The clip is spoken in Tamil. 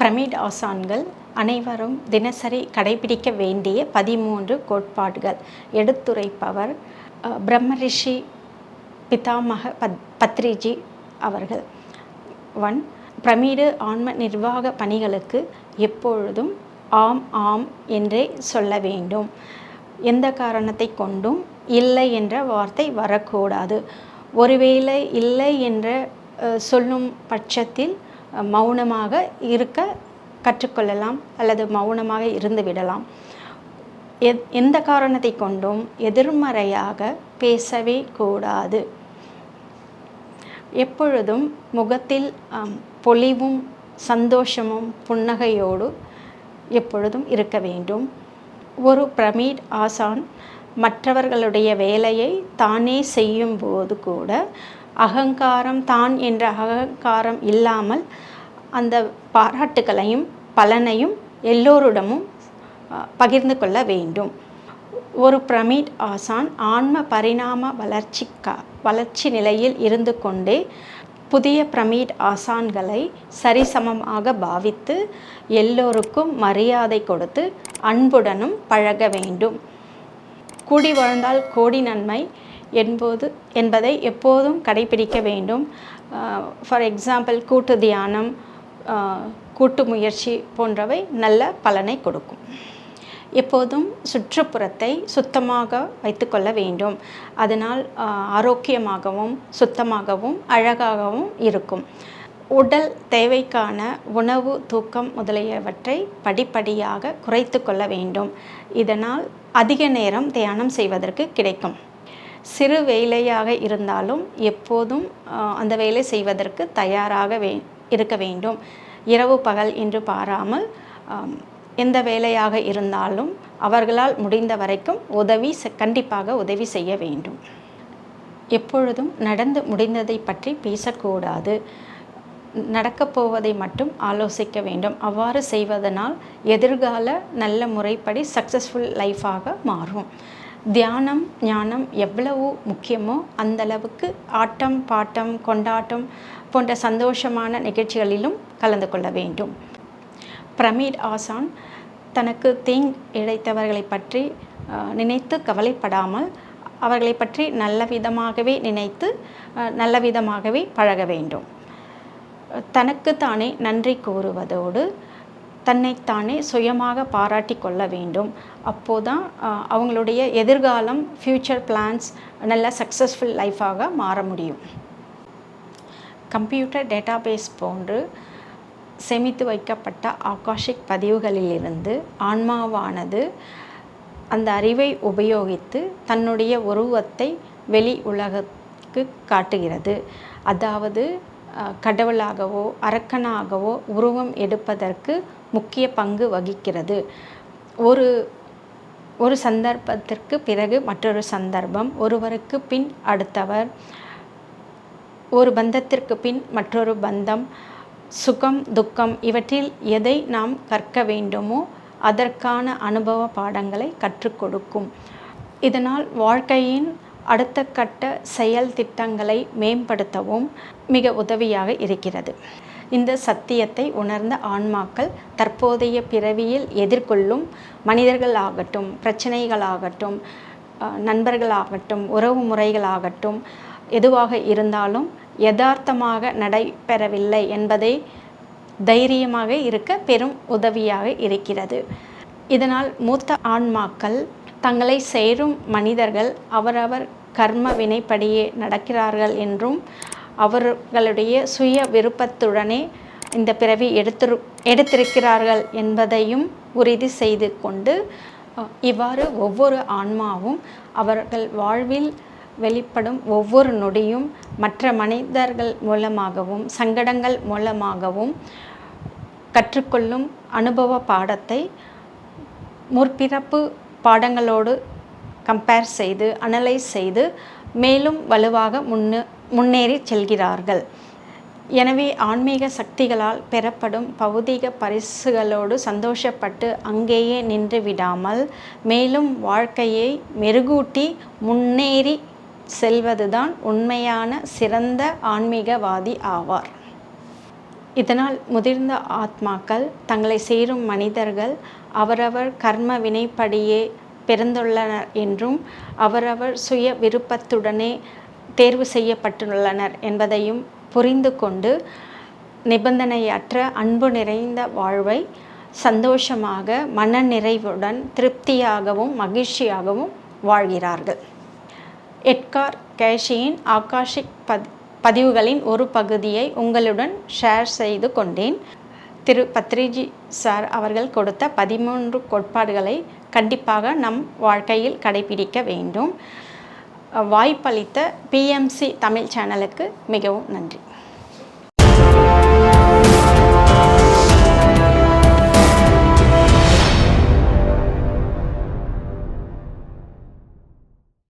பிரமிட் ஆசான்கள் அனைவரும் தினசரி கடைபிடிக்க வேண்டிய பதிமூன்று கோட்பாடுகள். எடுத்துரைப்பவர் பிரம்மரிஷி பிதாமக பத் பத்ரிஜி அவர்கள். ஒன் பிரமிடு ஆன்ம நிர்வாக பணிகளுக்கு எப்பொழுதும் ஆம் ஆம் என்றே சொல்ல வேண்டும். எந்த காரணத்தை கொண்டும் இல்லை என்ற வார்த்தை வரக்கூடாது. ஒருவேளை இல்லை என்ற சொல்லும் பட்சத்தில் மௌனமாக இருக்க கற்றுக்கொள்ளலாம் அல்லது மௌனமாக இருந்து விடலாம். எந்த காரணத்தை கொண்டும் எதிர்மறையாக பேசவே கூடாது. எப்பொழுதும் முகத்தில் பொலிவும் சந்தோஷமும் புன்னகையோடு எப்பொழுதும் இருக்க வேண்டும். ஒரு பிரமிட் ஆசான் மற்றவர்களுடைய வேலையை தானே செய்யும் போது கூட அகங்காரம் தான் என்ற அகங்காரம் இல்லாமல் அந்த பாராட்டுகளையும் பலனையும் எல்லோரிடமும் பகிர்ந்து கொள்ள வேண்டும். ஒரு பிரமிட் ஆசான் ஆன்ம பரிணாம வளர்ச்சிக்கா வளர்ச்சி நிலையில் இருந்து கொண்டே புதிய பிரமிட் ஆசான்களை சரிசமமாக பாவித்து எல்லோருக்கும் மரியாதை கொடுத்து அன்புடனும் பழக வேண்டும். கூடி வாழ்ந்தால் கோடி நன்மை என்பது என்பதை எப்போதும் கடைபிடிக்க வேண்டும். ஃபார் எக்ஸாம்பிள் கூட்டு தியானம் கூட்டு முயற்சி போன்றவை நல்ல பலனை கொடுக்கும். எப்போதும் சுற்றுப்புறத்தை சுத்தமாக வைத்துக்கொள்ள வேண்டும். அதனால் ஆரோக்கியமாகவும் சுத்தமாகவும் அழகாகவும் இருக்கும். உடல் தேவைக்கான உணவு தூக்கம் முதலியவற்றை படிப்படியாக குறைத்து கொள்ள வேண்டும். இதனால் அதிக நேரம் தியானம் செய்வதற்கு கிடைக்கும். சிறு வேலையாக இருந்தாலும் எப்போதும் அந்த வேலை செய்வதற்கு தயாராக வே இருக்க வேண்டும். இரவு பகல் என்று பாராமல் எந்த வேலையாக இருந்தாலும் அவர்களால் முடிந்த வரைக்கும் உதவி செ- கண்டிப்பாக உதவி செய்ய வேண்டும். எப்பொழுதும் நடந்து முடிந்ததை பற்றி பேசக்கூடாது. நடக்கப் போவதை மட்டும் ஆலோசிக்க வேண்டும். அவ்வாறு செய்வதனால் எதிர்கால நல்ல முறைப்படி சக்ஸஸ்ஃபுல் லைஃபாக மாறும். தியானம் ஞானம் எவ்வளவு முக்கியமோ அந்தளவுக்கு ஆட்டம் பாட்டம் கொண்டாட்டம் போன்ற சந்தோஷமான நிகழ்ச்சிகளிலும் கலந்து கொள்ள வேண்டும். பிரமீர் ஆசான் தனக்கு தீங் இழைத்தவர்களை பற்றி நினைத்து கவலைப்படாமல் அவர்களை பற்றி நல்ல விதமாகவே நினைத்து நல்ல விதமாகவே பழக வேண்டும். தனக்குத்தானே நன்றி கூறுவதோடு தன்னைத்தானே சுயமாக பாராட்டி கொள்ள வேண்டும். அப்போதான் தான் அவங்களுடைய எதிர்காலம் ஃப்யூச்சர் பிளான்ஸ் நல்ல சக்ஸஸ்ஃபுல் லைஃபாக மாற முடியும். கம்ப்யூட்டர் டேட்டாபேஸ் போன்று சேமித்து வைக்கப்பட்ட ஆகாஷிக் பதிவுகளிலிருந்து ஆன்மாவானது அந்த அறிவை உபயோகித்து தன்னுடைய உருவத்தை வெளி உலகத்துக்கு காட்டுகிறது. அதாவது கடவுளாகவோ அரக்கனாகவோ உருவம் எடுப்பதற்கு முக்கிய பங்கு வகிக்கிறது. ஒரு ஒரு சந்தர்ப்பத்திற்கு பிறகு மற்றொரு சந்தர்ப்பம் ஒருவருக்கு பின் அடுத்தவர் ஒரு பந்தத்திற்கு பின் மற்றொரு பந்தம் சுகம் துக்கம் இவற்றில் எதை நாம் கற்க வேண்டுமோ அதற்கான அனுபவ பாடங்களை கற்றுக் கொடுக்கும். இதனால் வாழ்க்கையின் அடுத்த கட்ட செயல் திட்டங்களை மேம்படுத்தவும் மிக உதவியாக இருக்கிறது. இந்த சத்தியத்தை உணர்ந்த ஆன்மாக்கள் தற்போதைய பிறவியில் எதிர்கொள்ளும் மனிதர்களாகட்டும் பிரச்சனைகளாகட்டும் நண்பர்களாகட்டும் உறவு முறைகளாகட்டும் எதுவாக இருந்தாலும் யதார்த்தமாக நடைபெறவில்லை என்பதை தைரியமாக இருக்க பெரும் உதவியாக இருக்கிறது. இதனால் மூத்த ஆன்மாக்கள் தங்களை சேரும் மனிதர்கள் அவரவர் கர்ம வினைப்படியே நடக்கிறார்கள் என்றும் அவர்களுடைய சுய விருப்பத்துடனே இந்த பிறவி எடுத்திரு எடுத்திருக்கிறார்கள் என்பதையும் உறுதி செய்து கொண்டு இவ்வாறு ஒவ்வொரு ஆன்மாவும் அவர்கள் வாழ்வில் வெளிப்படும் ஒவ்வொரு நொடியும் மற்ற மனிதர்கள் மூலமாகவும் சங்கடங்கள் மூலமாகவும் கற்றுக்கொள்ளும் அனுபவ பாடத்தை முற்பிறப்பு பாடங்களோடு கம்பேர் செய்து அனலைஸ் செய்து மேலும் வலுவாக முன்னு முன்னேறி செல்கிறார்கள். எனவே ஆன்மீக சக்திகளால் பெறப்படும் பௌதீக பரிசுகளோடு சந்தோஷப்பட்டு அங்கேயே நின்று விடாமல் மேலும் வாழ்க்கையை மெருகூட்டி முன்னேறி செல்வதுதான் உண்மையான சிறந்த ஆன்மீகவாதி ஆவார். இதனால் முதிர்ந்த ஆத்மாக்கள் தங்களை சேரும் மனிதர்கள் அவரவர் கர்ம வினைப்படியே பிறந்துள்ளனர் என்றும் அவரவர் சுய விருப்பத்துடனே தேர்வு செய்யப்பட்டுள்ளனர் என்பதையும் புரிந்து கொண்டு நிபந்தனையற்ற அன்பு நிறைந்த வாழ்வை சந்தோஷமாக மன நிறைவுடன் திருப்தியாகவும் மகிழ்ச்சியாகவும் வாழ்கிறார்கள். எட்கார் கேஷியின் ஆகாஷிக் பத் பதிவுகளின் ஒரு பகுதியை உங்களுடன் ஷேர் செய்து கொண்டேன். திரு. பத்ரிஜி சார் அவர்கள் கொடுத்த பதிமூன்று கோட்பாடுகளை கண்டிப்பாக நம் வாழ்க்கையில் கடைபிடிக்க வேண்டும். வாய்ப்பளித்த பிஎம்சி தமிழ் சேனலுக்கு மிகவும் நன்றி.